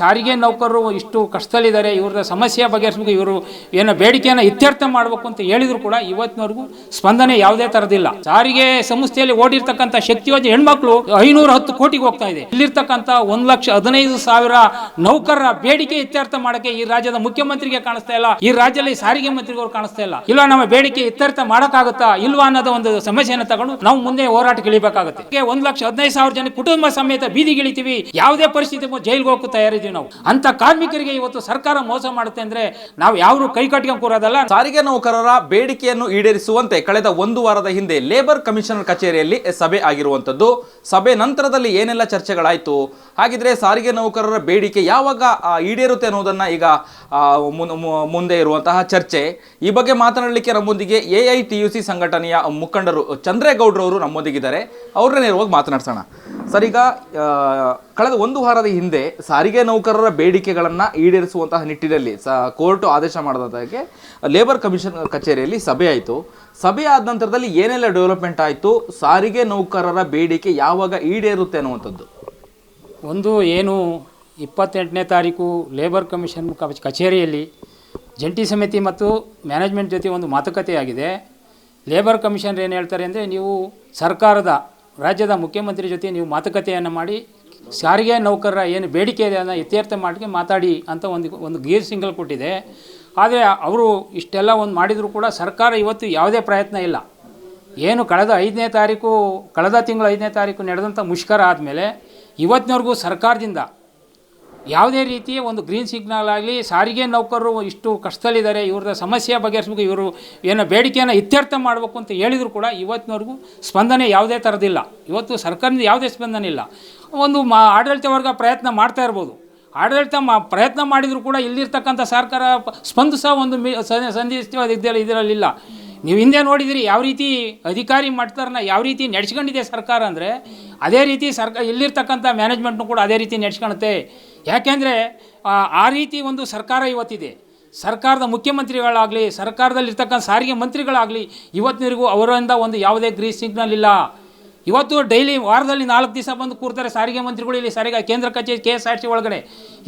ಸಾರಿಗೆ ನೌಕರರು ಇಷ್ಟು ಕಷ್ಟದಲ್ಲಿದ್ದಾರೆ ಇವ್ರದ ಸಮಸ್ಯೆ ಬಗೆಹರಿಸಬೇಕು, ಇವರು ಏನೋ ಬೇಡಿಕೆಯನ್ನು ಇತ್ಯರ್ಥ ಮಾಡಬೇಕು ಅಂತ ಹೇಳಿದ್ರು ಕೂಡ ಇವತ್ತಿನವರೆಗೂ ಸ್ಪಂದನೆ ಯಾವುದೇ ತರದಿಲ್ಲ. ಸಾರಿಗೆ ಸಂಸ್ಥೆಯಲ್ಲಿ ಓಡಿರ್ತಕ್ಕಂಥ ಯೋಜನೆ ಹೆಣ್ಮಕ್ಳು ಐನೂರ ಹತ್ತು ಕೋಟಿಗೆ ಹೋಗ್ತಾ ಇದೆ. ಇಲ್ಲಿರ್ತಕ್ಕಂಥ ಒಂದು ಲಕ್ಷ ಹದಿನೈದು ಸಾವಿರ ನೌಕರರ ಬೇಡಿಕೆ ಇತ್ಯರ್ಥ ಮಾಡಕ್ಕೆ ಈ ರಾಜ್ಯದ ಮುಖ್ಯಮಂತ್ರಿಗೆ ಕಾಣಿಸ್ತಾ ಇಲ್ಲ, ಈ ರಾಜ್ಯದಲ್ಲಿ ಸಾರಿಗೆ ಮಂತ್ರಿಗಳು ಕಾಣಿಸ್ತಾ ಇಲ್ಲ. ಇಲ್ಲ ನಮ್ಮ ಬೇಡಿಕೆ ಇತ್ಯರ್ಥ ಮಾಡಕ್ಕಾಗುತ್ತಾ, ಇಲ್ವಾ ಅನ್ನೋದು ಒಂದು ಸಮಸ್ಯೆಯನ್ನು ತಗೊಂಡು ನಾವು ಮುಂದೆ ಹೋರಾಟ ಇಳಿಬೇಕಾಗುತ್ತೆ ಒಂದು ಲಕ್ಷ ಹದಿನೈದು ಸಾವಿರ ಜನ ಕುಟುಂಬ ಸಮೇತ ಬೀದಿಗಿಳಿತೀವಿ, ಯಾವುದೇ ಪರಿಸ್ಥಿತಿ ಜೈಲ್ಗೆ ಹೋಗಕ್ಕೆ ತಯಾರಿದ್ದೀವಿ. ನಾವು. ಅಂತ ಕಾರ್ಮಿಕರಿಗೆ ಇವತ್ತು ಸರ್ಕಾರ ಮೋಸ ಮಾಡುತ್ತೆ ಅಂದ್ರೆ ನಾವು ಯಾರು ಕೈ ಕೂರೋದಲ್ಲ. ಸಾರಿಗೆ ನೌಕರರ ಬೇಡಿಕೆಯನ್ನು ಈಡೇರಿಸುವಂತೆ ಕಳೆದ ಒಂದು ವಾರದ ಹಿಂದೆ ಲೇಬರ್ ಕಮಿಷನರ್ ಕಚೇರಿಯಲ್ಲಿ ಸಭೆ ಆಗಿರುವಂತದ್ದು ಸಭೆ ನಂತರದಲ್ಲಿ ಏನೆಲ್ಲ ಚರ್ಚೆಗಳಾಯ್ತು? ಹಾಗಿದ್ರೆ ಸಾರಿಗೆ ನೌಕರರ ಬೇಡಿಕೆ ಯಾವಾಗ ಈಡೇರುತ್ತೆ ಅನ್ನೋದನ್ನ ಈಗ ಮುಂದೆ ಇರುವಂತಹ ಚರ್ಚೆ. ಈ ಬಗ್ಗೆ ಮಾತನಾಡಲಿಕ್ಕೆ ನಮ್ಮೊಂದಿಗೆ A I T U C ಸಂಘಟನೆಯ ಮುಖಂಡರು ಚಂದ್ರೇಗೌಡ್ರವರು ನಮ್ಮೊಂದಿಗಿದ್ದಾರೆ. ಅವ್ರನ್ನ ನೇರವಾಗಿ ಮಾತನಾಡ್ಸೋಣ. ಸರ್, ಈಗ ಕಳೆದ ಒಂದು ವಾರದ ಹಿಂದೆ ಸಾರಿಗೆ ನೌಕರರ ಬೇಡಿಕೆಗಳನ್ನು ಈಡೇರಿಸುವಂತಹ ನಿಟ್ಟಿನಲ್ಲಿ ಸ ಕೋರ್ಟು ಆದೇಶ ಮಾಡಿದಾಗೆ ಲೇಬರ್ ಕಮಿಷನ್ ಕಚೇರಿಯಲ್ಲಿ ಸಭೆ ಆಯಿತು. ಸಭೆ ಆದ ನಂತರದಲ್ಲಿ ಏನೆಲ್ಲ ಡೆವಲಪ್ಮೆಂಟ್ ಆಯಿತು? ಸಾರಿಗೆ ನೌಕರರ ಬೇಡಿಕೆ ಯಾವಾಗ ಈಡೇರುತ್ತೆ ಅನ್ನುವಂಥದ್ದು. ಒಂದು ಏನು ಇಪ್ಪತ್ತೆಂಟನೇ ತಾರೀಕು ಲೇಬರ್ ಕಮಿಷನ್ ಕಚೇರಿಯಲ್ಲಿ ಜಂಟಿ ಸಮಿತಿ ಮತ್ತು ಮ್ಯಾನೇಜ್ಮೆಂಟ್ ಜೊತೆ ಒಂದು ಮಾತುಕತೆ ಆಗಿದೆ ಲೇಬರ್ ಕಮಿಷನ್ ಏನು ಹೇಳ್ತಾರೆ ಅಂದರೆ ನೀವು ಸರ್ಕಾರದ, ರಾಜ್ಯದ ಮುಖ್ಯಮಂತ್ರಿ ಜೊತೆ ನೀವು ಮಾತುಕತೆಯನ್ನು ಮಾಡಿ ಸಾರಿಗೆ ನೌಕರರ ಏನು ಬೇಡಿಕೆ ಇದೆ ಅದನ್ನು ಇತ್ಯರ್ಥ ಮಾಡಿಕೆ ಮಾತಾಡಿ ಅಂತ ಒಂದು ಒಂದು ಗೀರ್ ಸಿಂಗಲ್ ಕೊಟ್ಟಿದೆ. ಆದರೆ ಅವರು ಇಷ್ಟೆಲ್ಲ ಒಂದು ಮಾಡಿದರೂ ಕೂಡ ಸರ್ಕಾರ ಇವತ್ತು ಯಾವುದೇ ಪ್ರಯತ್ನ ಇಲ್ಲ. ಏನು ಕಳೆದ ಐದನೇ ತಾರೀಕು, ಕಳೆದ ತಿಂಗಳು ಐದನೇ ತಾರೀಕು ನಡೆದಂಥ ಮುಷ್ಕರ ಆದಮೇಲೆ ಇವತ್ತಿನವರೆಗೂ ಸರ್ಕಾರದಿಂದ ಯಾವುದೇ ರೀತಿಯ ಒಂದು ಗ್ರೀನ್ ಸಿಗ್ನಲ್ ಆಗಲಿ, ಸಾರಿಗೆ ನೌಕರರು ಇಷ್ಟು ಕಷ್ಟದಲ್ಲಿದ್ದಾರೆ, ಇವ್ರದ ಸಮಸ್ಯೆ ಬಗೆಹರಿಸಬೇಕು, ಇವರು ಏನೋ ಬೇಡಿಕೆಯನ್ನು ಇತ್ಯರ್ಥ ಮಾಡಬೇಕು ಅಂತ ಹೇಳಿದರೂ ಕೂಡ ಇವತ್ತಿನವರೆಗೂ ಸ್ಪಂದನೆ ಯಾವುದೇ ಥರದಿಲ್ಲ ಇವತ್ತು ಸರ್ಕಾರದಿಂದ ಯಾವುದೇ ಸ್ಪಂದನೆ ಇಲ್ಲ. ಒಂದು ಮಾ, ಆಡಳಿತ ವರ್ಗ ಪ್ರಯತ್ನ ಮಾಡ್ತಾ ಇರ್ಬೋದು. ಆಡಳಿತ ಮಾ, ಪ್ರಯತ್ನ ಮಾಡಿದರೂ ಕೂಡ ಇಲ್ಲಿರ್ತಕ್ಕಂಥ ಸರ್ಕಾರ ಸ್ಪಂದಿಸ ಒಂದು ಮಿ ಸಂ- ಸಂದೇಶ ಇದರಲ್ಲಿ ಇದರಲ್ಲಿಲ್ಲ. ನೀವು ಹಿಂದೆ ನೋಡಿದಿರಿ ಯಾವ ರೀತಿ ಅಧಿಕಾರಿ ಮಾಡ್ತಾರನ್ನ ಯಾವ ರೀತಿ ನಡೆಸ್ಕೊಂಡಿದೆ ಸರ್ಕಾರ ಅಂದರೆ ಅದೇ ರೀತಿ ಸರ್ಕಾರ ಇಲ್ಲಿರ್ತಕ್ಕಂಥ ಮ್ಯಾನೇಜ್ಮೆಂಟ್ನು ಕೂಡ ಅದೇ ರೀತಿ ನಡೆಸ್ಕೊಳುತ್ತೆ ಯಾಕೆಂದರೆ, ಆ ರೀತಿ ಒಂದು ಸರ್ಕಾರ ಇವತ್ತಿದೆ. ಸರ್ಕಾರದ ಮುಖ್ಯಮಂತ್ರಿಗಳಾಗಲಿ, ಸರ್ಕಾರದಲ್ಲಿರ್ತಕ್ಕಂಥ ಸಾರಿಗೆ ಮಂತ್ರಿಗಳಾಗಲಿ, ಇವತ್ತಿನವರೆಗೂ ಅವರಿಂದ ಒಂದು ಯಾವುದೇ ಗ್ರೀನ್ ಸಿಗ್ನಲ್ ಇಲ್ಲ. ಇವತ್ತು ಡೈಲಿ ವಾರದಲ್ಲಿ ನಾಲ್ಕು ದಿವಸ ಬಂದು ಕೂರ್ತಾರೆ ಸಾರಿಗೆ ಮಂತ್ರಿಗಳು ಇಲ್ಲಿ ಸಾರಿಗೆ ಕೇಂದ್ರ ಕಚೇರಿ ಕೆ ಎಸ್ ಆರ್ ಟಿ ಒಳಗಡೆ.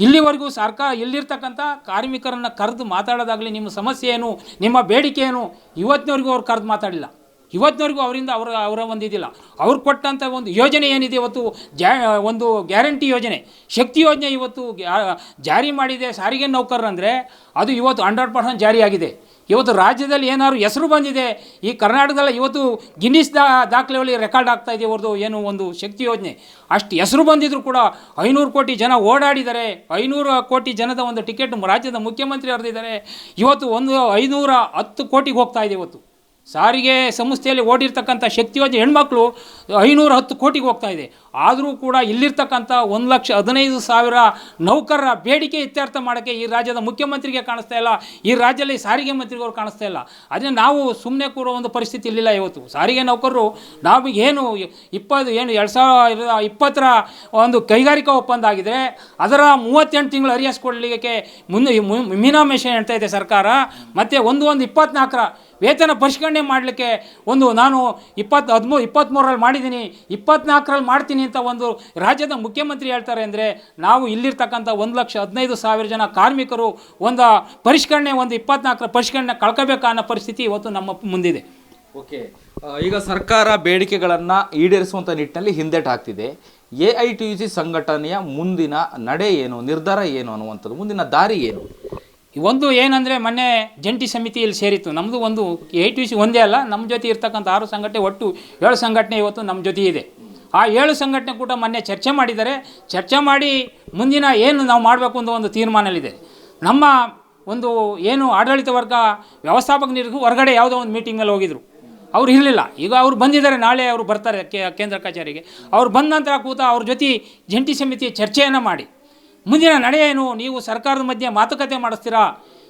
ಇಲ್ಲಿವರೆಗೂ ಸರ್ಕಾರ ಇಲ್ಲಿರ್ತಕ್ಕಂಥ ಕಾರ್ಮಿಕರನ್ನು ಕರೆದು ಮಾತಾಡೋದಾಗಲಿ ನಿಮ್ಮ ಸಮಸ್ಯೆ ಏನು, ನಿಮ್ಮ ಬೇಡಿಕೆ ಏನು, ಇವತ್ತಿನವರೆಗೂ ಅವ್ರು ಕರೆದು ಮಾತಾಡಿಲ್ಲ. ಇವತ್ತಿನವರೆಗೂ ಅವರಿಂದ ಅವರ ಅವರ ಒಂದು ಇದಿಲ್ಲ. ಅವ್ರು ಕೊಟ್ಟಂಥ ಒಂದು ಯೋಜನೆ ಏನಿದೆ ಇವತ್ತು, ಜಾ, ಒಂದು ಗ್ಯಾರಂಟಿ ಯೋಜನೆ. ಶಕ್ತಿ ಯೋಜನೆ ಇವತ್ತು ಜಾರಿ ಮಾಡಿದೆ ಸಾರಿಗೆ ನೌಕರರಂದರೆ ಅದು ಇವತ್ತು ಹಂಡ್ರೆಡ್ ಪರ್ಸೆಂಟ್ ಜಾರಿಯಾಗಿದೆ. ಇವತ್ತು ರಾಜ್ಯದಲ್ಲಿ ಏನಾದ್ರು ಹೆಸರು ಬಂದಿದೆ, ಈ ಕರ್ನಾಟಕದಲ್ಲಿ ಇವತ್ತು ಗಿನ್ನಿಸ್ ದಾ ದಾಖಲೆಯಲ್ಲಿ ರೆಕಾರ್ಡ್ ಆಗ್ತಾ ಇದೆ ಅವ್ರದ್ದು ಏನು ಒಂದು ಶಕ್ತಿ ಯೋಜನೆ. ಅಷ್ಟು ಹೆಸರು ಬಂದಿದ್ರು ಕೂಡ ಐನೂರು ಕೋಟಿ ಜನ ಓಡಾಡಿದ್ದಾರೆ, ಐನೂರು ಕೋಟಿ ಜನದ ಒಂದು ಟಿಕೆಟ್ ರಾಜ್ಯದ ಮುಖ್ಯಮಂತ್ರಿ ಹರಿದಿದ್ದಾರೆ ಇವತ್ತು ಒಂದು ಐನೂರ ಹತ್ತು ಕೋಟಿಗೆ ಹೋಗ್ತಾ ಇದೆ ಇವತ್ತು. ಸಾರಿಗೆ ಸಂಸ್ಥೆಯಲ್ಲಿ ಓಡಿರ್ತಕ್ಕಂಥ ಶಕ್ತಿ ಯೋಜನೆ ಹೆಣ್ಮಕ್ಳು ಐನೂರ ಹತ್ತು ಕೋಟಿಗೆ ಹೋಗ್ತಾ ಇದೆ. ಆದರೂ ಕೂಡ ಇಲ್ಲಿರ್ತಕ್ಕಂಥ ಒಂದು ಲಕ್ಷ ಹದಿನೈದು ಸಾವಿರ ನೌಕರರ ಬೇಡಿಕೆ ಇತ್ಯರ್ಥ ಮಾಡೋಕ್ಕೆ ಈ ರಾಜ್ಯದ ಮುಖ್ಯಮಂತ್ರಿಗೆ ಕಾಣಿಸ್ತಾ ಇಲ್ಲ. ಈ ರಾಜ್ಯದಲ್ಲಿ ಸಾರಿಗೆ ಮಂತ್ರಿಗಳು ಕಾಣಿಸ್ತಾ ಇಲ್ಲ. ಆದರೆ ನಾವು ಸುಮ್ಮನೆ ಕೂರೋ ಒಂದು ಪರಿಸ್ಥಿತಿ ಇರಲಿಲ್ಲ ಇವತ್ತು. ಸಾರಿಗೆ ನೌಕರರು ನಾವು ಏನು ಇಪ್ಪತ್ತು, ಏನು ಎರಡು ಸಾವಿರದ ಇಪ್ಪತ್ತರ ಒಂದು ಕೈಗಾರಿಕಾ ಒಪ್ಪಂದ ಆಗಿದೆ ಅದರ ಮೂವತ್ತೆಂಟು ತಿಂಗಳು ಅರಿಯಸ್ ಕೊಡಲಿಕ್ಕೆ ಮಿನಾಮೇಷನ್ ಹೇಳ್ತಾ ಇದೆ ಸರ್ಕಾರ. ಮತ್ತು ಒಂದು ಒಂದು ಇಪ್ಪತ್ನಾಲ್ಕರ ವೇತನ ಪರಿಷ್ಕರಣೆ ಮಾಡಲಿಕ್ಕೆ ಒಂದು ನಾನು ಇಪ್ಪತ್ತು ಹದಿಮೂರು ಇಪ್ಪತ್ತ್ಮೂರರಲ್ಲಿ ಮಾಡಿದ್ದೀನಿ ಇಪ್ಪತ್ನಾಲ್ಕರಲ್ಲಿ ಮಾಡ್ತೀನಿ ಅಂತ ಒಂದು ರಾಜ್ಯದ ಮುಖ್ಯಮಂತ್ರಿ ಹೇಳ್ತಾರೆ ಅಂದರೆ ನಾವು ಇಲ್ಲಿರ್ತಕ್ಕಂಥ ಒಂದು ಲಕ್ಷ ಹದಿನೈದು ಸಾವಿರ ಜನ ಕಾರ್ಮಿಕರು ಒಂದು ಪರಿಷ್ಕರಣೆ, ಒಂದು ಇಪ್ಪತ್ನಾಲ್ಕರ ಪರಿಷ್ಕರಣೆ ಕಳ್ಕೋಬೇಕು ಅನ್ನೋ ಪರಿಸ್ಥಿತಿ ಇವತ್ತು ನಮ್ಮ ಮುಂದಿದೆ. ಓಕೆ. ಈಗ ಸರ್ಕಾರ ಬೇಡಿಕೆಗಳನ್ನು ಈಡೇರಿಸುವಂಥ ನಿಟ್ಟಿನಲ್ಲಿ ಹಿಂದೆಟ್ ಹಾಕ್ತಿದೆ A I T U C ಸಂಘಟನೆಯ ಮುಂದಿನ ನಡೆ ಏನು, ನಿರ್ಧಾರ ಏನು ಅನ್ನುವಂಥದ್ದು, ಮುಂದಿನ ದಾರಿ ಏನು? ಒಂದು ಏನಂದರೆ ಮೊನ್ನೆ ಜಂಟಿ ಸಮಿತಿಯಲ್ಲಿ ಸೇರಿತ್ತು. ನಮ್ಮದು ಒಂದು ಎ ಟಿ ಸಿ ಒಂದೇ ಅಲ್ಲ ನಮ್ಮ ಜೊತೆ ಇರ್ತಕ್ಕಂಥ ಆರು ಸಂಘಟನೆ ಒಟ್ಟು ಏಳು ಸಂಘಟನೆ ಇವತ್ತು ನಮ್ಮ ಜೊತೆ ಇದೆ. ಆ ಏಳು ಸಂಘಟನೆ ಕೂಡ ಮೊನ್ನೆ ಚರ್ಚೆ ಮಾಡಿದ್ದಾರೆ. ಚರ್ಚೆ ಮಾಡಿ ಮುಂದಿನ ಏನು ನಾವು ಮಾಡಬೇಕು ಅಂತ ಒಂದು ತೀರ್ಮಾನಲ್ಲಿದೆ. ನಮ್ಮ ಒಂದು ಏನು ಆಡಳಿತ ವರ್ಗ ವ್ಯವಸ್ಥಾಪಕ ನಿರ್ಗೂ ಹೊರಗಡೆ ಯಾವುದೋ ಒಂದು ಮೀಟಿಂಗಲ್ಲಿ ಹೋಗಿದ್ರು. ಅವ್ರು ಇರಲಿಲ್ಲ. ಈಗ ಅವ್ರು ಬಂದಿದ್ದಾರೆ, ನಾಳೆ ಅವರು ಬರ್ತಾರೆ ಕೇಂದ್ರ ಕಚೇರಿಗೆ. ಅವ್ರು ಬಂದ ನಂತರ ಕೂತ ಅವ್ರ ಜೊತೆ ಜಂಟಿ ಸಮಿತಿ ಚರ್ಚೆಯನ್ನು ಮಾಡಿ. ಮುಂದಿನ ನಡೆ ಏನು? ನೀವು ಸರ್ಕಾರದ ಮಧ್ಯೆ ಮಾತುಕತೆ ಮಾಡಿಸ್ತೀರಾ?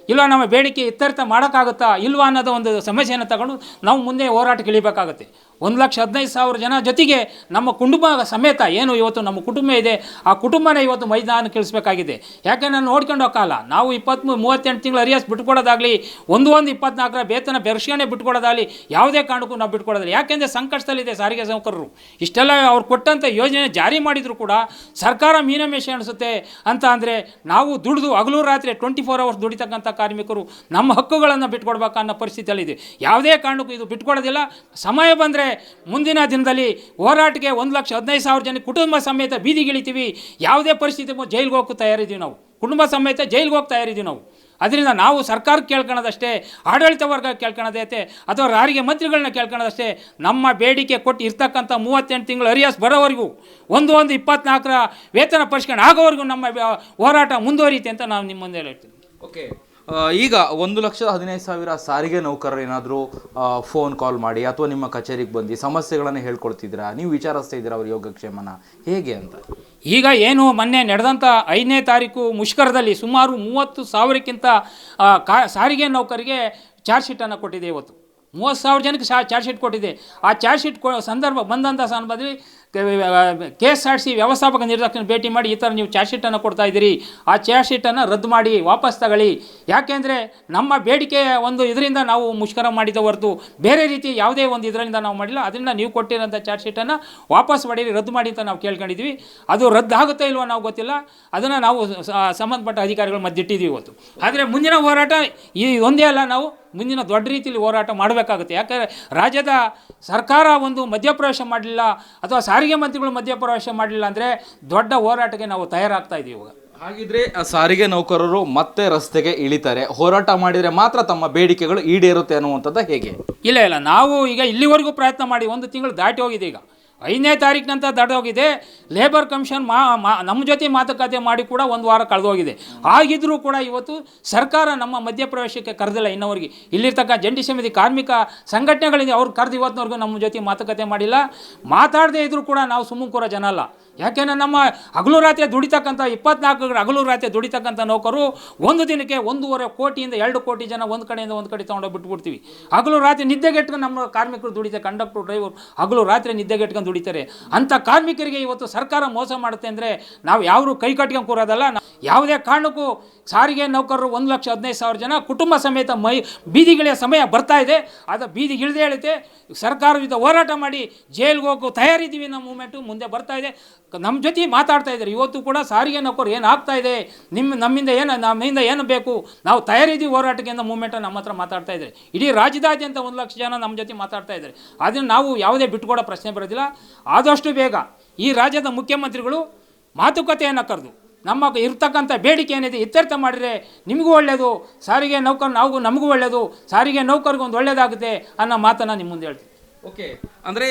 ಇಲ್ಲ ನಮ್ಮ ಬೇಡಿಕೆ ಇತ್ಯರ್ಥ ಮಾಡೋಕ್ಕಾಗುತ್ತಾ? ಇಲ್ವಾ ಅನ್ನೋದು ಒಂದು ಸಮಸ್ಯೆಯನ್ನು ತಗೊಂಡು ನಾವು ಮುಂದೆ ಹೋರಾಟಕ್ಕೆ ಇಳಿಬೇಕಾಗುತ್ತೆ. ಒಂದು ಲಕ್ಷ ಹದಿನೈದು ಸಾವಿರ ಜನ ಜೊತೆಗೆ ನಮ್ಮ ಕುಟುಂಬ ಸಮೇತ ಏನು ಇವತ್ತು ನಮ್ಮ ಕುಟುಂಬ ಇದೆ, ಆ ಕುಟುಂಬನೇ ಇವತ್ತು ಮೈದಾನ ಕಳಿಸ್ಬೇಕಾಗಿದೆ ಯಾಕೆ ನಾನು ನೋಡ್ಕೊಂಡು ಹೋಗಲ್ಲ ನಾವು ಇಪ್ಪತ್ತ್ಮೂರು ಮೂವತ್ತೆಂಟು ತಿಂಗಳು ಅರಿಯಸ್ ಬಿಟ್ಕೊಡೋದಾಗಲಿ ಒಂದು ಒಂದು ಇಪ್ಪತ್ನಾಲ್ಕರ ವೇತನ ಬೆರ್ಸ್ಕೊಂಡೆ ಬಿಟ್ಕೊಡೋದಾಗಲಿ ಯಾವುದೇ ಕಾರಣಕ್ಕೂ ನಾವು ಬಿಟ್ಕೊಡೋದಿಲ್ಲ ಯಾಕೆಂದರೆ ಸಂಕಷ್ಟದಲ್ಲಿದೆ ಸಾರಿಗೆ ನೌಕರರು ಇಷ್ಟೆಲ್ಲ ಅವ್ರು ಕೊಟ್ಟಂಥ ಯೋಜನೆ ಜಾರಿ ಮಾಡಿದರೂ ಕೂಡ ಸರ್ಕಾರ ಮೀನಮೇಷ ಅನಿಸುತ್ತೆ ಅಂತ ಅಂದರೆ ನಾವು ದುಡಿದು ಹಗಲು ರಾತ್ರಿ ಟ್ವೆಂಟಿ ಫೋರ್ ಅವರ್ಸ್ ದುಡಿತಕ್ಕಂಥ ಕಾರ್ಮಿಕರು ನಮ್ಮ ಹಕ್ಕುಗಳನ್ನು ಬಿಟ್ಕೊಡ್ಬೇಕು ಅನ್ನೋ ಪರಿಸ್ಥಿತಿಯಲ್ಲಿದೆ. ಯಾವುದೇ ಕಾರಣಕ್ಕೂ ಇದು ಬಿಟ್ಕೊಡೋದಿಲ್ಲ ಸಮಯ ಬಂದರೆ ಮುಂದಿನ ದಿನದಲ್ಲಿ ಹೋರಾಟಕ್ಕೆ ಒಂದು ಲಕ್ಷ ಹದಿನೈದು ಸಾವಿರ ಜನ ಕುಟುಂಬ ಸಮೇತ ಬೀದಿಗಿಳಿತೀವಿ ಯಾವುದೇ ಪರಿಸ್ಥಿತಿ ಜೈಲಿಗೆ ಹೋಗಕ್ಕೂ ತಯಾರಿದ್ದೀವಿ ನಾವು. ಕುಟುಂಬ ಸಮೇತ ಜೈಲಿಗೆ ಹೋಗಿ ತಯಾರಿದ್ದೀವಿ ನಾವು. ಅದರಿಂದ ನಾವು ಸರ್ಕಾರಕ್ಕೆ ಕೇಳ್ಕೊಳ್ಳೋದಷ್ಟೇ ಆಡಳಿತ ವರ್ಗ ಕೇಳ್ಕೊಳ್ಳೋದೈತೆ ಅಥವಾ ರಾರಿಗೆ ಮಂತ್ರಿಗಳನ್ನ ಕೇಳ್ಕೊಳ್ಳೋದಷ್ಟೇ ನಮ್ಮ ಬೇಡಿಕೆ ಕೊಟ್ಟು ಇರ್ತಕ್ಕಂಥ ಮೂವತ್ತೆಂಟು ತಿಂಗಳು ಅರಿಯಾಸ್ ಬರೋವರೆಗೂ, ಒಂದು ಒಂದು ಇಪ್ಪತ್ನಾಲ್ಕರ ವೇತನ ಪರಿಷ್ಕರಣೆ ಆಗೋವರೆಗೂ ನಮ್ಮ ಹೋರಾಟ ಮುಂದುವರಿಯುತ್ತೆ ಅಂತ ನಾವು ನಿಮ್ಮ ಮುಂದೆ ಹೇಳ್ತೀನಿ ಓಕೆ ಈಗ ಒಂದು ಲಕ್ಷದ ಹದಿನೈದು ಸಾವಿರ ಸಾರಿಗೆ ನೌಕರರು ಏನಾದರೂ ಫೋನ್ ಕಾಲ್ ಮಾಡಿ ಅಥವಾ ನಿಮ್ಮ ಕಚೇರಿಗೆ ಬಂದು ಸಮಸ್ಯೆಗಳನ್ನು ಹೇಳ್ಕೊಳ್ತಿದ್ದೀರಾ ನೀವು ವಿಚಾರಿಸ್ತಾ ಇದ್ದೀರಾ ಅವ್ರ ಯೋಗಕ್ಷೇಮನ? ಹೇಗೆ ಅಂತ? ಈಗ ಏನು ಮೊನ್ನೆ ನಡೆದಂಥ ಐದನೇ ತಾರೀಕು ಮುಷ್ಕರದಲ್ಲಿ ಸುಮಾರು ಮೂವತ್ತು ಸಾವಿರಕ್ಕಿಂತ ಕಾ, ಸಾರಿಗೆ ನೌಕರಿಗೆ ಚಾರ್ಜ್ ಶೀಟನ್ನು ಕೊಟ್ಟಿದೆ ಇವತ್ತು. ಮೂವತ್ತು ಸಾವಿರ ಜನಕ್ಕೆ ಶಾ ಚಾರ್ಜ್ ಶೀಟ್ ಕೊಟ್ಟಿದೆ. ಆ ಚಾರ್ಜ್ ಶೀಟ್ ಕೊ, ಸಂದರ್ಭ ಬಂದಂಥ ಸಂದರ್ಭದಲ್ಲಿ ಕೆ ಎಸ್ ಆರ್ ಸಿ ವ್ಯವಸ್ಥಾಪಕ ನಿರ್ದೇಶಕನ ಭೇಟಿ ಮಾಡಿ ಈ ಥರ ನೀವು ಚಾರ್ಜ್ ಶೀಟನ್ನು ಕೊಡ್ತಾ ಇದ್ದೀರಿ, ಆ ಚಾರ್ಜ್ ಶೀಟನ್ನು ರದ್ದು ಮಾಡಿ ವಾಪಸ್ ತಗೊಳ್ಳಿ. ಯಾಕೆಂದರೆ ನಮ್ಮ ಬೇಡಿಕೆಯ ಒಂದು ಇದರಿಂದ ನಾವು ಮುಷ್ಕರ ಮಾಡಿದ ಹೊರತು ಬೇರೆ ರೀತಿ ಯಾವುದೇ ಒಂದು ಇದರಿಂದ ನಾವು ಮಾಡಿಲ್ಲ. ಅದರಿಂದ ನೀವು ಕೊಟ್ಟಿರೋಂಥ ಚಾರ್ಜ್ ಶೀಟನ್ನು ವಾಪಸ್ ಮಾಡಿರಿ ರದ್ದು ಮಾಡಿ ಅಂತ ನಾವು ಕೇಳ್ಕೊಂಡಿದ್ವಿ ಅದು ರದ್ದು ಆಗುತ್ತಾ ಇಲ್ವೋ ನಾವು ಗೊತ್ತಿಲ್ಲ. ಅದನ್ನು ನಾವು ಸಂಬಂಧಪಟ್ಟ ಅಧಿಕಾರಿಗಳು ಇಟ್ಟಿದ್ದೀವಿ ಇವತ್ತು. ಆದರೆ ಮುಂದಿನ ಹೋರಾಟ ಈ ಒಂದೇ ಅಲ್ಲ, ನಾವು ಮುಂದಿನ ದೊಡ್ಡ ರೀತಿಯಲ್ಲಿ ಹೋರಾಟ ಮಾಡಬೇಕಾಗುತ್ತೆ. ಯಾಕಂದರೆ ರಾಜ್ಯದ ಸರ್ಕಾರ ಒಂದು ಮಧ್ಯಪ್ರವೇಶ ಮಾಡಲಿಲ್ಲ ಅಥವಾ ಸಾರಿಗೆ ಮಂತ್ರಿಗಳು ಮಧ್ಯಪ್ರವೇಶ ಮಾಡಲಿಲ್ಲ ಅಂದರೆ ದೊಡ್ಡ ಹೋರಾಟಕ್ಕೆ ನಾವು ತಯಾರಾಗ್ತಾ ಇದ್ದೀವಿ ಇವಾಗ. ಹಾಗಿದ್ರೆ ಆ ಸಾರಿಗೆ ನೌಕರರು ಮತ್ತೆ ರಸ್ತೆಗೆ ಇಳಿತಾರೆ. ಹೋರಾಟ ಮಾಡಿದರೆ ಮಾತ್ರ ತಮ್ಮ ಬೇಡಿಕೆಗಳು ಈಡೇರುತ್ತೆ ಅನ್ನುವಂಥದ್ದು ಹೇಗೆ? ಇಲ್ಲ ಇಲ್ಲ. ನಾವು ಈಗ ಇಲ್ಲಿವರೆಗೂ ಪ್ರಯತ್ನ ಮಾಡಿ ಒಂದು ತಿಂಗಳು ದಾಟಿ ಹೋಗಿದೆ ಈಗ. ಐದನೇ ತಾರೀಕಿನಂತ ದಡೋಗಿದೆ ಲೇಬರ್ ಕಮಿಷನ್ ಮಾ ನಮ್ಮ ಜೊತೆ ಮಾತುಕತೆ ಮಾಡಿ ಕೂಡ ಒಂದು ವಾರ ಕಳೆದೋಗಿದೆ. ಆಗಿದ್ದರೂ ಕೂಡ ಇವತ್ತು ಸರ್ಕಾರ ನಮ್ಮ ಮಧ್ಯಪ್ರವೇಶಕ್ಕೆ ಕರೆದಿಲ್ಲ ಇನ್ನವರೆಗೆ. ಇಲ್ಲಿರ್ತಕ್ಕ ಜಂಟಿ ಸಮಿತಿ ಕಾರ್ಮಿಕ ಸಂಘಟನೆಗಳಿಂದ ಅವ್ರು ಕರೆದು ಇವತ್ತಿನವರೆಗೂ ನಮ್ಮ ಜೊತೆ ಮಾತುಕತೆ ಮಾಡಿಲ್ಲ. ಮಾತಾಡದೇ ಇದ್ದರೂ ಕೂಡ ನಾವು ಸುಮ್ಮನೆ ಕೂರೋ ಜನ ಅಲ್ಲ. ಯಾಕೆಂದ್ರೆ ನಮ್ಮ ಹಗಲು ರಾತ್ರಿ ದುಡಿತಕ್ಕಂಥ ಇಪ್ಪತ್ನಾಲ್ಕು ಹಗಲು ರಾತ್ರಿ ದುಡಿತಕ್ಕಂಥ ನೌಕರು ಒಂದು ದಿನಕ್ಕೆ ಒಂದೂವರೆ ಕೋಟಿಯಿಂದ ಎರಡು ಕೋಟಿ ಜನ ಒಂದು ಕಡೆಯಿಂದ ಒಂದು ಕಡೆ ತೊಗೊಂಡೋಗಿ ಬಿಟ್ಬಿಡ್ತೀವಿ. ಹಗಲು ರಾತ್ರಿ ನಿದ್ದೆಗೆಟ್ಕೊಂಡು ನಮ್ಮ ಕಾರ್ಮಿಕರು ದುಡಿತಾರೆ ಕಂಡಕ್ಟರ್, ಡ್ರೈವರ್ ಹಗಲು ರಾತ್ರಿ ನಿದ್ದೆಗೆಟ್ಕೊಂಡು ದುಡಿತಾರೆ. ಅಂಥ ಕಾರ್ಮಿಕರಿಗೆ ಇವತ್ತು ಸರ್ಕಾರ ಮೋಸ ಮಾಡುತ್ತೆ ಅಂದರೆ ನಾವು ಯಾರು ಕೈ ಕಟ್ಕೊಂಡು ಕೂರೋದಲ್ಲ ಯಾವುದೇ ಕಾರಣಕ್ಕೂ ಸಾರಿಗೆ ನೌಕರರು ಒಂದು ಲಕ್ಷ ಹದಿನೈದು ಸಾವಿರ ಜನ ಕುಟುಂಬ ಸಮೇತ ಮೈ ಬೀದಿಗಿಳಿಯ ಸಮಯ ಬರ್ತಾ ಇದೆ. ಅದು ಬೀದಿಗಿಳಿದೇ ಹೇಳುತ್ತೆ ಸರ್ಕಾರ ಜೊತೆ ಹೋರಾಟ ಮಾಡಿ ಜೈಲಿಗೆ ಹೋಗೋ ತಯಾರಿದ್ದೀವಿ ನಮ್ಮ ಮೂಮೆಂಟು ಮುಂದೆ ಬರ್ತಾ ಇದೆ. ನಮ್ಮ ಜೊತೆ ಮಾತಾಡ್ತಾ ಇದ್ದಾರೆ. ಇವತ್ತು ಕೂಡ ಸಾರಿಗೆ ನೌಕರು ಏನು ಆಗ್ತಾ ಇದೆ? ನಿಮ್ಮ ನಮ್ಮಿಂದ ಏನು ನಮ್ಮಿಂದ ಏನು ಬೇಕು? ನಾವು ತಯಾರಿದ್ದೀವಿ ಹೋರಾಟಕ್ಕೆ ಅಂತ ಮೂಮೆಂಟ್ ನಮ್ಮ ಹತ್ರ ಮಾತಾಡ್ತಾ ಇದ್ದಾರೆ. ಇಡೀ ರಾಜ್ಯದಾದ್ಯಂತ ಒಂದು ಲಕ್ಷ ಜನ ನಮ್ಮ ಜೊತೆ ಮಾತಾಡ್ತಾ ಇದ್ದಾರೆ. ಆದರೆ ನಾವು ಯಾವುದೇ ಬಿಟ್ಕೊಡೋ ಪ್ರಶ್ನೆ ಬರೋದಿಲ್ಲ. ಆದಷ್ಟು ಬೇಗ ಈ ರಾಜ್ಯದ ಮುಖ್ಯಮಂತ್ರಿಗಳು ಮಾತುಕತೆಯನ್ನು ಕರೆದು, ನಮ್ಮ ಇರ್ತಕ್ಕಂಥ ಬೇಡಿಕೆ ಏನಿದೆ ಇತ್ಯರ್ಥ ಮಾಡಿದರೆ ನಿಮಗೂ ಒಳ್ಳೆಯದು ಸಾರಿಗೆ ನೌಕರ್ ನಾವು ನಮಗೂ ಒಳ್ಳೆಯದು ಸಾರಿಗೆ ನೌಕರಿಗೊಂದು ಒಳ್ಳೆಯದಾಗುತ್ತೆ ಅನ್ನೋ ಮಾತನ್ನು ನಿಮ್ಮ ಮುಂದೆ ಹೇಳ್ತೀನಿ. ಓಕೆ. ಅಂದರೆ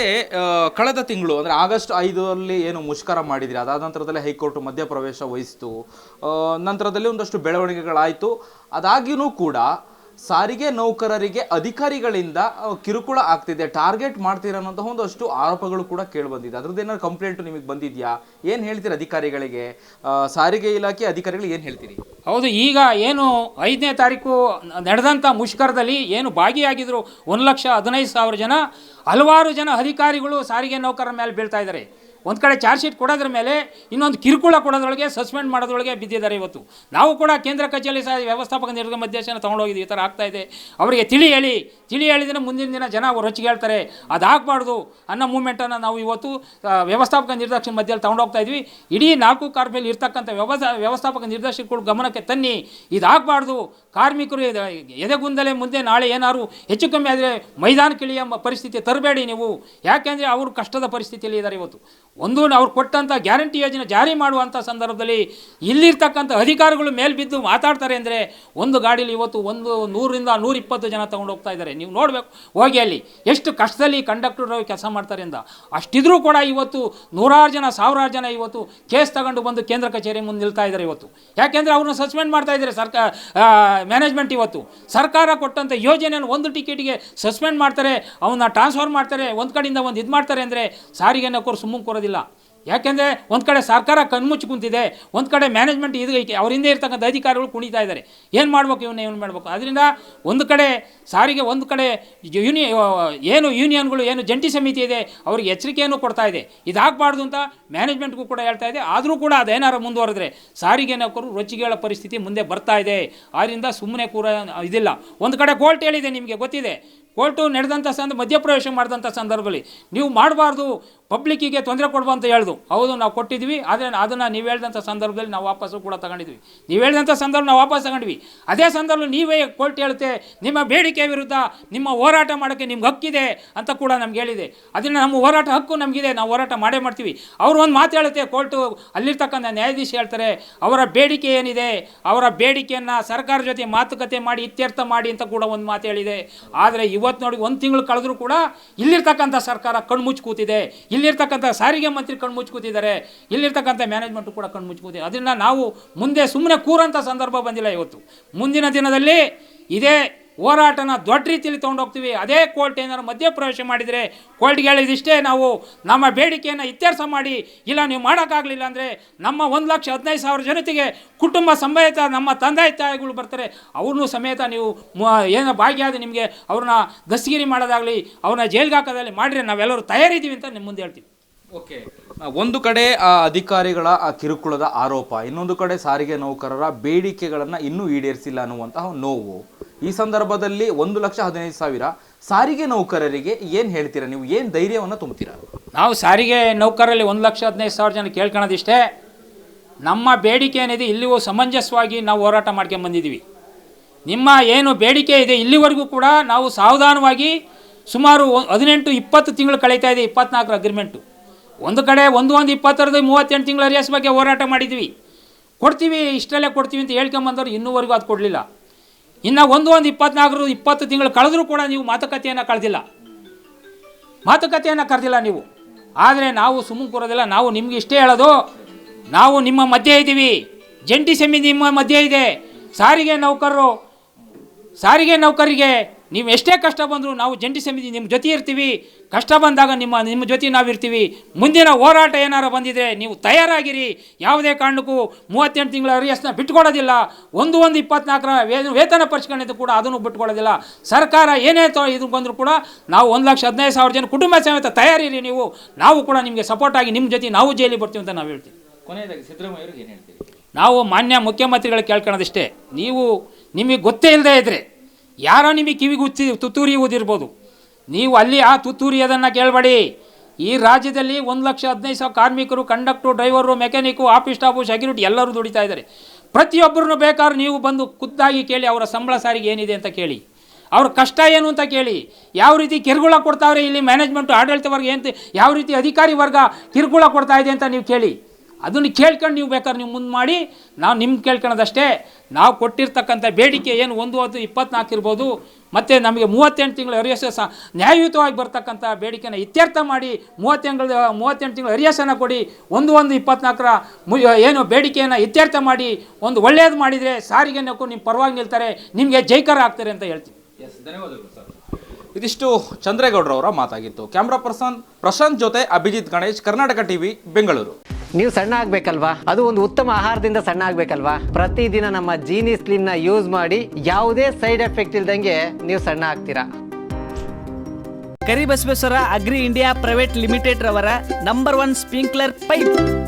ಕಳೆದ ತಿಂಗಳು, ಅಂದರೆ ಆಗಸ್ಟ್ ಐದರಲ್ಲಿ ಏನು ಮುಷ್ಕರ ಮಾಡಿದ್ರಿ? ಅದಾದ ನಂತರದಲ್ಲಿ ಹೈಕೋರ್ಟ್ ಮಧ್ಯಪ್ರವೇಶ ವಹಿಸಿತು. ನಂತರದಲ್ಲಿ ಒಂದಷ್ಟು ಬೆಳವಣಿಗೆಗಳಾಯಿತು. ಅದಾಗಿಯೂ ಕೂಡ ಸಾರಿಗೆ ನೌಕರರಿಗೆ ಅಧಿಕಾರಿಗಳಿಂದ ಕಿರುಕುಳ ಆಗ್ತಿದೆ. ಟಾರ್ಗೆಟ್ ಮಾಡ್ತೀರಾ ಒಂದಷ್ಟು ಆರೋಪಗಳು ಕೂಡ ಕೇಳಿಬಂದಿದೆ ಅದ್ರದ್ದು ಏನಾದ್ರು ಕಂಪ್ಲೇಂಟ್ ನಿಮಗೆ ಬಂದಿದ್ಯಾ? ಏನು ಹೇಳ್ತೀರಿ ಅಧಿಕಾರಿಗಳಿಗೆ? ಸಾರಿಗೆ ಇಲಾಖೆ ಅಧಿಕಾರಿಗಳಿಗೆ ಏನು ಹೇಳ್ತೀರಿ? ಹೌದು, ಈಗ ಏನು ಐದನೇ ತಾರೀಕು ನಡೆದಂಥ ಮುಷ್ಕರದಲ್ಲಿ ಏನು ಭಾಗಿಯಾಗಿದ್ರು ಒಂದು ಲಕ್ಷ ಹದಿನೈದು ಸಾವಿರ ಜನ, ಹಲವಾರು ಜನ ಅಧಿಕಾರಿಗಳು ಸಾರಿಗೆ ನೌಕರರ ಮೇಲೆ ಬೀಳ್ತಾ ಇದ್ದಾರೆ. ಒಂದು ಕಡೆ ಚಾರ್ಜ್ ಶೀಟ್ ಕೊಡೋದ್ರ ಮೇಲೆ ಇನ್ನೊಂದು ಕಿರುಕುಳ ಕೊಡೋದ್ರೊಳಗೆ ಸಸ್ಪೆಂಡ್ ಮಾಡೋದ್ರೊಳಗೆ ಬಿದ್ದಿದ್ದಾರೆ ಇವತ್ತು. ನಾವು ಕೂಡ ಕೇಂದ್ರ ಕಚೇರಿ ಸಹ ವ್ಯವಸ್ಥಾಪಕ ನಿರ್ಗಮ ಮಧ್ಯಸ್ಥನ ತೊಗೊಂಡೋಗಿದ್ವಿ ಈ ಥರ ಆಗ್ತಾ ಇದೆ. ಅವರಿಗೆ ತಿಳಿ ಹೇಳಿ, ತಿಳಿ ಹೇಳಿದ್ರೆ ಮುಂದಿನ ದಿನ ಜನ ಅವ್ರು ರೊಚ್ಚಿಗೆ ಹೇಳ್ತಾರೆ, ಅದು ಆಗಬಾರ್ದು ಅನ್ನೋ ಮೂಮೆಂಟನ್ನು ನಾವು ಇವತ್ತು ವ್ಯವಸ್ಥಾಪಕ ನಿರ್ದೇಶನ ಮಧ್ಯದಲ್ಲಿ ತೊಗೊಂಡೋಗ್ತಾ ಇದ್ವಿ. ಇಡೀ ನಾಲ್ಕು ಕಾರ್ಮಿಕಲ್ಲಿ ಇರ್ತಕ್ಕಂಥ ವ್ಯವಸ್ಥಾ ವ್ಯವಸ್ಥಾಪಕ ನಿರ್ದೇಶಕರು ಗಮನಕ್ಕೆ ತನ್ನಿ ಇದಾಗಬಾರ್ದು ಕಾರ್ಮಿಕರು ಎದೆಗುಂದಲೇ ಮುಂದೆ ನಾಳೆ ಏನಾದ್ರು ಹೆಚ್ಚು ಕಮ್ಮಿ ಆದರೆ ಮೈದಾನಕ್ಕಿಳಿಯ ಪರಿಸ್ಥಿತಿ ತರಬೇಡಿ ನೀವು. ಯಾಕೆಂದರೆ ಅವರು ಕಷ್ಟದ ಪರಿಸ್ಥಿತಿಯಲ್ಲಿ ಇದ್ದಾರೆ ಇವತ್ತು. ಒಂದು ಅವ್ರು ಕೊಟ್ಟಂಥ ಗ್ಯಾರಂಟಿ ಯೋಜನೆ ಜಾರಿ ಮಾಡುವಂಥ ಸಂದರ್ಭದಲ್ಲಿ ಇಲ್ಲಿರ್ತಕ್ಕಂಥ ಅಧಿಕಾರಿಗಳು ಮೇಲೆ ಬಿದ್ದು ಮಾತಾಡ್ತಾರೆ ಅಂದರೆ ಒಂದು ಗಾಡೀಲಿ ಇವತ್ತು ಒಂದು ನೂರಿಂದ ನೂರಿಪ್ಪತ್ತು ಜನ ತೊಗೊಂಡು ಹೋಗ್ತಾ ಇದ್ದಾರೆ. ನೀವು ನೋಡಬೇಕು, ಹೋಗಿ ಅಲ್ಲಿ. ಎಷ್ಟು ಕಷ್ಟದಲ್ಲಿ ಕಂಡಕ್ಟರ್ ಕೆಲಸ ಮಾಡ್ತಾರೆ ಅಂತ. ಅಷ್ಟಿದ್ರೂ ಕೂಡ ಇವತ್ತು ನೂರಾರು ಜನ, ಸಾವಿರಾರು ಜನ ಇವತ್ತು ಕೇಸ್ ತಗೊಂಡು ಬಂದು ಕೇಂದ್ರ ಕಚೇರಿ ಮುಂದೆ ನಿಲ್ತಾ ಇದ್ದಾರೆ ಇವತ್ತು. ಯಾಕೆಂದರೆ ಅವ್ರನ್ನ ಸಸ್ಪೆಂಡ್ ಮಾಡ್ತಾ ಇದ್ದಾರೆ ಸರ್ಕಾರ ಮ್ಯಾನೇಜ್ಮೆಂಟ್ ಇವತ್ತು. ಸರ್ಕಾರ ಕೊಟ್ಟಂಥ ಯೋಜನೆಯನ್ನು ಒಂದು ಟಿಕೆಟಿಗೆ ಸಸ್ಪೆಂಡ್ ಮಾಡ್ತಾರೆ, ಅವನ್ನ ಟ್ರಾನ್ಸ್ಫರ್ ಮಾಡ್ತಾರೆ, ಒಂದು ಕಡೆಯಿಂದ ಒಂದು ಇದು ಮಾಡ್ತಾರೆ ಅಂದರೆ ಸಾರಿಗೆ ನೌಕರು ಸುಮ್ಮನೆ ಕೂರೋದಿಲ್ಲ. ಯಾಕೆಂದರೆ ಒಂದು ಕಡೆ ಸರ್ಕಾರ ಕಣ್ಮುಚ್ಚಿ ಕುಂತಿದೆ, ಒಂದು ಕಡೆ ಮ್ಯಾನೇಜ್ಮೆಂಟ್ ಇದು ಅವ್ರ ಹಿಂದೆ ಇರ್ತಕ್ಕಂಥ ಅಧಿಕಾರಿಗಳು ಕುಣಿತಾ ಇದ್ದಾರೆ. ಏನು ಮಾಡ್ಬೇಕು ಇವನ್ನ ಏನು ಮಾಡಬೇಕು? ಅದರಿಂದ ಒಂದು ಕಡೆ ಸಾರಿಗೆ, ಒಂದು ಕಡೆ ಯೂನಿ ಏನು ಯೂನಿಯನ್ಗಳು ಏನು ಜಂಟಿ ಸಮಿತಿ ಇದೆ, ಅವ್ರಿಗೆ ಎಚ್ಚರಿಕೆಯನ್ನು ಕೊಡ್ತಾ ಇದೆ. ಇದಾಗಬಾರ್ದು ಅಂತ ಮ್ಯಾನೇಜ್ಮೆಂಟ್ಗೂ ಕೂಡ ಹೇಳ್ತಾ ಇದೆ. ಆದರೂ ಕೂಡ ಅದೇನಾರು ಮುಂದುವರೆದ್ರೆ ಸಾರಿಗೆ ನೌಕರು ರೊಚ್ಚಿಗೇಳ ಪರಿಸ್ಥಿತಿ ಮುಂದೆ ಬರ್ತಾ ಇದೆ. ಆದ್ದರಿಂದ ಸುಮ್ಮನೆ ಕೂಡ ಇದಿಲ್ಲ. ಒಂದು ಕಡೆ ಕೋರ್ಟ್ ಹೇಳಿದೆ ನಿಮಗೆ, ಗೊತ್ತಿದೆ? ಕೋರ್ಟು ನಡೆದಂಥ ಸಂದ, ಮಧ್ಯಪ್ರವೇಶ ಮಾಡಿದಂಥ ಸಂದರ್ಭದಲ್ಲಿ ನೀವು ಮಾಡಬಾರ್ದು. ಪಬ್ಲಿಕ್ಕಿಗೆ ತೊಂದರೆ ಕೊಡುವ ಅಂತ ಹೇಳ್ದು. ಹೌದು, ನಾವು ಕೊಟ್ಟಿದ್ವಿ, ಆದರೆ ಅದನ್ನು ನೀವು ಹೇಳಿದಂಥ ಸಂದರ್ಭದಲ್ಲಿ ನಾವು ವಾಪಸ್ಸು ಕೂಡ ತಗೊಂಡಿದ್ವಿ. ನೀವು ಹೇಳಿದಂಥ ಸಂದರ್ಭ ನಾವು ವಾಪಸ್ ತಗೊಂಡ್ವಿ ಅದೇ ಸಂದರ್ಭ ನೀವೇ ಕೋರ್ಟ್ ಹೇಳುತ್ತೆ, ನಿಮ್ಮ ಬೇಡಿಕೆ ವಿರುದ್ಧ ನಿಮ್ಮ ಹೋರಾಟ ಮಾಡೋಕ್ಕೆ ನಿಮ್ಗೆ ಹಕ್ಕಿದೆ ಅಂತ ಕೂಡ ನಮ್ಗೆ ಹೇಳಿದೆ. ಅದನ್ನು ನಮ್ಮ ಹೋರಾಟ ಹಕ್ಕು ನಮಗಿದೆ, ನಾವು ಹೋರಾಟ ಮಾಡೇ ಮಾಡ್ತೀವಿ. ಅವರು ಒಂದು ಮಾತು ಹೇಳುತ್ತೆ, ಕೋರ್ಟು ಅಲ್ಲಿರ್ತಕ್ಕಂಥ ನ್ಯಾಯಾಧೀಶ ಹೇಳ್ತಾರೆ, ಅವರ ಬೇಡಿಕೆ ಏನಿದೆ, ಅವರ ಬೇಡಿಕೆಯನ್ನು ಸರ್ಕಾರ ಜೊತೆ ಮಾತುಕತೆ ಮಾಡಿ, ಇತ್ಯರ್ಥ ಮಾಡಿ ಅಂತ ಕೂಡ ಒಂದು ಮಾತು ಹೇಳಿದೆ. ಆದರೆ ಇವತ್ತು ನೋಡಿ ಒಂದು ತಿಂಗಳು ಕಳೆದ್ರೂ ಕೂಡ ಇಲ್ಲಿರ್ತಕ್ಕಂಥ ಸರ್ಕಾರ ಕಣ್ಮುಚ್ಚಿ ಕೂತಿದೆ. ಇಲ್ಲಿರ್ತಕ್ಕಂಥ ಸಾರಿಗೆ ಮಂತ್ರಿ ಕಣ್ಣು ಮುಚ್ಕೋತಿದ್ದಾರೆ, ಇಲ್ಲಿರ್ತಕ್ಕಂಥ ಮ್ಯಾನೇಜ್ಮೆಂಟು ಕೂಡ ಕಣ್ಣು ಮುಚ್ಕೋತಿದೆ. ಅದನ್ನು ನಾವು ಮುಂದೆ ಸುಮ್ಮನೆ ಕೂರಂಥ ಸಂದರ್ಭ ಬಂದಿಲ್ಲ ಇವತ್ತು. ಮುಂದಿನ ದಿನದಲ್ಲಿ ಇದೇ ಹೋರಾಟನ ದೊಡ್ಡ ರೀತಿಯಲ್ಲಿ ತೊಗೊಂಡೋಗ್ತೀವಿ. ಅದೇ ಕೋರ್ಟ್ ಏನಾದ್ರು ಮಧ್ಯಪ್ರವೇಶ ಮಾಡಿದರೆ ಕೋರ್ಟ್ಗೆ ಹೇಳಿದಿಷ್ಟೇ ನಾವು ನಮ್ಮ ಬೇಡಿಕೆಯನ್ನು ಇತ್ಯರ್ಥ ಮಾಡಿ, ಇಲ್ಲ ನೀವು ಮಾಡೋಕ್ಕಾಗಲಿಲ್ಲ ಅಂದರೆ ನಮ್ಮ ಒಂದು ಲಕ್ಷ ಹದಿನೈದು ಸಾವಿರ ಜನತೆಗೆ ಕುಟುಂಬ ಸಮೇತ ನಮ್ಮ ತಂದೆ ತಾಯಿಗಳು ಬರ್ತಾರೆ. ಅವ್ರನ್ನೂ ಸಮೇತ ನೀವು ಏನೋ ಭಾಗಿಯಾದ ನಿಮಗೆ ಅವ್ರನ್ನ ದಸ್ತಗಿರಿ ಮಾಡೋದಾಗಲಿ, ಅವ್ರನ್ನ ಜೈಲ್ಗೆ ಹಾಕೋದಾಗಲಿ ಮಾಡಿರಿ ನಾವೆಲ್ಲರೂ ತಯಾರಿದ್ದೀವಿ ಅಂತ ನಿಮ್ಮ ಮುಂದೆ ಹೇಳ್ತೀವಿ ಓಕೆ. ಒಂದು ಕಡೆ ಆ ಅಧಿಕಾರಿಗಳ ಆ ಕಿರುಕುಳದ ಆರೋಪ, ಇನ್ನೊಂದು ಕಡೆ ಸಾರಿಗೆ ನೌಕರರ ಬೇಡಿಕೆಗಳನ್ನು ಇನ್ನೂ ಈಡೇರಿಸಿಲ್ಲ ಅನ್ನುವಂತಹ ನೋವು. ಈ ಸಂದರ್ಭದಲ್ಲಿ ಒಂದು ಲಕ್ಷ ಹದಿನೈದು ಸಾವಿರ. ಸಾರಿಗೆ ನೌಕರರಿಗೆ ಏನು ಹೇಳ್ತೀರಾ ನೀವು? ಏನು ಧೈರ್ಯವನ್ನು ತುಂಬ್ತೀರಾ? ನಾವು ಸಾರಿಗೆ ನೌಕರಲ್ಲಿ ಒಂದು ಲಕ್ಷ ಹದಿನೈದು ಸಾವಿರ ಜನ ಕೇಳ್ಕೊಳ್ಳೋದಿಷ್ಟೇ ನಮ್ಮ ಬೇಡಿಕೆ ಏನಿದೆ ಇಲ್ಲಿಯೂ ಸಮಂಜಸವಾಗಿ ನಾವು ಹೋರಾಟ ಮಾಡ್ಕೊಂಡು ಬಂದಿದ್ದೀವಿ. ನಿಮ್ಮ ಏನು ಬೇಡಿಕೆ ಇದೆ ಇಲ್ಲಿವರೆಗೂ ಕೂಡ ನಾವು ಸಾವಧಾನವಾಗಿ ಸುಮಾರು ಹದಿನೆಂಟು, ಇಪ್ಪತ್ತು ತಿಂಗಳು ಕಳೀತಾ ಇದೆ ಇಪ್ಪತ್ನಾಲ್ಕರ ಅಗ್ರಿಮೆಂಟು ಒಂದು ಕಡೆ ಒಂದು ಒಂದು, ಇಪ್ಪತ್ತರದ್ದು ಮೂವತ್ತೆಂಟು ತಿಂಗಳು ಅರಿಯಸ್ ಬಗ್ಗೆ ಹೋರಾಟ ಮಾಡಿದ್ವಿ ಕೊಡ್ತೀವಿ, ಇಷ್ಟರಲ್ಲೇ ಕೊಡ್ತೀವಿ ಅಂತ ಹೇಳ್ಕೊಂಬಂದವ್ರು ಇನ್ನೂವರೆಗೂ ಅದು ಕೊಡಲಿಲ್ಲ. ಇನ್ನು ಒಂದು ಒಂದು ಇಪ್ಪತ್ನಾಲ್ಕರು ಇಪ್ಪತ್ತು ತಿಂಗಳು ಕಳೆದರೂ ಕೂಡ ನೀವು ಮಾತುಕತೆಯನ್ನು ಕಳೆದಿಲ್ಲ. ಮಾತುಕತೆಯನ್ನು ಕರೆದಿಲ್ಲ ನೀವು. ಆದರೆ ನಾವು ಸುಮ್ಮನೆ ಕೂರೋದಿಲ್ಲ ನಾವು ನಿಮ್ಗೆ ಇಷ್ಟೇ ಹೇಳೋದು, ನಾವು ನಿಮ್ಮ ಮಧ್ಯೆ ಇದ್ದೀವಿ. ಜಂಟಿ ಸಮಿತಿ ನಿಮ್ಮ ಮಧ್ಯೆ ಇದೆ. ಸಾರಿಗೆ ನೌಕರರು, ಸಾರಿಗೆ ನೌಕರಿಗೆ ನೀವು ಎಷ್ಟೇ ಕಷ್ಟ ಬಂದರೂ ನಾವು ಜಂಟಿ ಸಮಿತಿ ನಿಮ್ಮ ಜೊತೆ ಇರ್ತೀವಿ. ಕಷ್ಟ ಬಂದಾಗ ನಿಮ್ಮ ನಿಮ್ಮ ಜೊತೆ ನಾವು ಇರ್ತೀವಿ ಮುಂದಿನ ಹೋರಾಟ ಏನಾರು ಬಂದಿದ್ರೆ ನೀವು ತಯಾರಾಗಿರಿ. ಯಾವುದೇ ಕಾರಣಕ್ಕೂ ಮೂವತ್ತೆಂಟು ತಿಂಗಳ ಅರಿಯಸ್ನ ಬಿಟ್ಕೊಡೋದಿಲ್ಲ ಒಂದು ಒಂದು ಇಪ್ಪತ್ನಾಲ್ಕರ ವೇ ವೇತನ ಪರಿಷ್ಕರಣೆದು ಕೂಡ ಅದನ್ನು ಬಿಟ್ಕೊಡೋದಿಲ್ಲ ಸರ್ಕಾರ ಏನೇ ತೊ ಇದು ಬಂದರೂ ಕೂಡ ನಾವು ಒಂದು ಲಕ್ಷ ಹದಿನೈದು ಸಾವಿರ ಜನ ಕುಟುಂಬ ಸಮೇತ ತಯಾರಿರಿ ನೀವು. ನಾವು ಕೂಡ ನಿಮಗೆ ಸಪೋರ್ಟ್ ಆಗಿ ನಿಮ್ಮ ಜೊತೆ ನಾವು ಜೈಲಿಗೆ ಬರ್ತೀವಿ ಅಂತ ನಾವು ಹೇಳ್ತೀವಿ. ಕೊನೆಯದಾಗಿ ಸಿದ್ದರಾಮಯ್ಯ ಏನು ಹೇಳ್ತೀವಿ ನಾವು ಮಾನ್ಯ ಮುಖ್ಯಮಂತ್ರಿಗಳು ಕೇಳ್ಕೊಳ್ಳೋದಿಷ್ಟೇ ನೀವು ನಿಮಗೆ ಗೊತ್ತೇ ಇಲ್ಲದೆ ಇದ್ದರೆ ಯಾರೋ ನಿಮಗೆ ಕಿವಿಗೆ ಉಚ್ಚಿ ತುತ್ತೂರಿ ಊದಿರ್ಬೋದು. ನೀವು ಅಲ್ಲಿ ಆ ತುತ್ತೂರಿ ಅದನ್ನು ಕೇಳಬೇಡಿ. ಈ ರಾಜ್ಯದಲ್ಲಿ ಒಂದು ಲಕ್ಷ ಹದಿನೈದು ಸಾವಿರ ಕಾರ್ಮಿಕರು, conductor, driver mechanic office staff, security ಎಲ್ಲರೂ ದುಡಿತಾ ಇದ್ದಾರೆ. ಪ್ರತಿಯೊಬ್ಬರನ್ನು ಬೇಕಾದ್ರೆ ನೀವು ಬಂದು ಖುದ್ದಾಗಿ ಕೇಳಿ ಅವರ ಸಂಬಳ ಸಾರಿಗೆ ಏನಿದೆ ಅಂತ ಕೇಳಿ. ಅವ್ರ ಕಷ್ಟ ಏನು ಅಂತ ಕೇಳಿ. ಯಾವ ರೀತಿ ಕಿರುಗುಳ ಕೊಡ್ತಾವ್ರೆ ಇಲ್ಲಿ ಮ್ಯಾನೇಜ್ಮೆಂಟು ಆಡಳಿತ ವರ್ಗ ಏನು ಯಾವ ರೀತಿ ಅಧಿಕಾರಿ ವರ್ಗ ಕಿರುಕುಳ ಕೊಡ್ತಾ ಇದೆ ಅಂತ ನೀವು ಕೇಳಿ. ಅದನ್ನು ಕೇಳ್ಕೊಂಡು ನೀವು ಬೇಕಾದ್ರೆ ನೀವು ಮುಂದೆ ಮಾಡಿ. ನಾವು ನಿಮ್ಗೆ ಕೇಳ್ಕೊಳ್ಳೋದಷ್ಟೇ ನಾವು ಕೊಟ್ಟಿರ್ತಕ್ಕಂಥ ಬೇಡಿಕೆ ಏನು ಒಂದು ಹೊತ್ತು ಇಪ್ಪತ್ನಾಲ್ಕು ಇರ್ಬೋದು. ಮತ್ತು ನಮಗೆ ಮೂವತ್ತೆಂಟು ತಿಂಗಳು ಹರಿಯಸ ಸ ನ್ಯಾಯಯುತವಾಗಿ ಬರ್ತಕ್ಕಂಥ ಬೇಡಿಕೆನ ಇತ್ಯರ್ಥ ಮಾಡಿ ಮೂವತ್ತೆಂಟು ಮೂವತ್ತೆಂಟು ತಿಂಗಳು ಹರಿಯಸನ ಕೊಡಿ. ಒಂದು ಒಂದು ಇಪ್ಪತ್ನಾಲ್ಕರ ಮು ಏನು ಬೇಡಿಕೆಯನ್ನು ಇತ್ಯರ್ಥ ಮಾಡಿ. ಒಂದು ಒಳ್ಳೆಯದು ಮಾಡಿದರೆ ಸಾರಿಗೆ ನಕ್ಕು ನಿಮ್ಮ ಪರವಾಗಿ ನಿಲ್ತಾರೆ. ನಿಮಗೆ ಜೈಕಾರ ಆಗ್ತಾರೆ ಅಂತ ಹೇಳ್ತೀನಿ ಎಸ್ ಧನ್ಯವಾದಗಳು ಸರ್. ಇದಿಷ್ಟು ಚಂದ್ರೇಗೌಡರವರ ಮಾತಾಗಿತ್ತು. ಕ್ಯಾಮ್ರಾ ಪರ್ಸನ್ ಪ್ರಶಾಂತ್ ಜೊತೆ ಅಭಿಜಿತ್ ಗಣೇಶ್, ಕರ್ನಾಟಕ ಟಿವಿ, ಬೆಂಗಳೂರು. ನೀವು ಸಣ್ಣ ಆಗ್ಬೇಕಲ್ವಾ? ಅದು ಒಂದು ಉತ್ತಮ ಆಹಾರದಿಂದ ಸಣ್ಣ ಆಗ್ಬೇಕಲ್ವಾ? ಪ್ರತಿದಿನ ನಮ್ಮ ಜೀನಿ ಸ್ಲಿಮ್ನ ಯೂಸ್ ಮಾಡಿ ಯಾವುದೇ ಸೈಡ್ ಎಫೆಕ್ಟ್ ಇಲ್ದಂಗೆ ನೀವು ಸಣ್ಣ ಆಗ್ತೀರಾ. Karibasaveshwara agri India private limited ರವರ ನಂಬರ್ ಒನ್ ಸ್ಪ್ರಿಂಕ್ಲರ್ ಪೈಪ್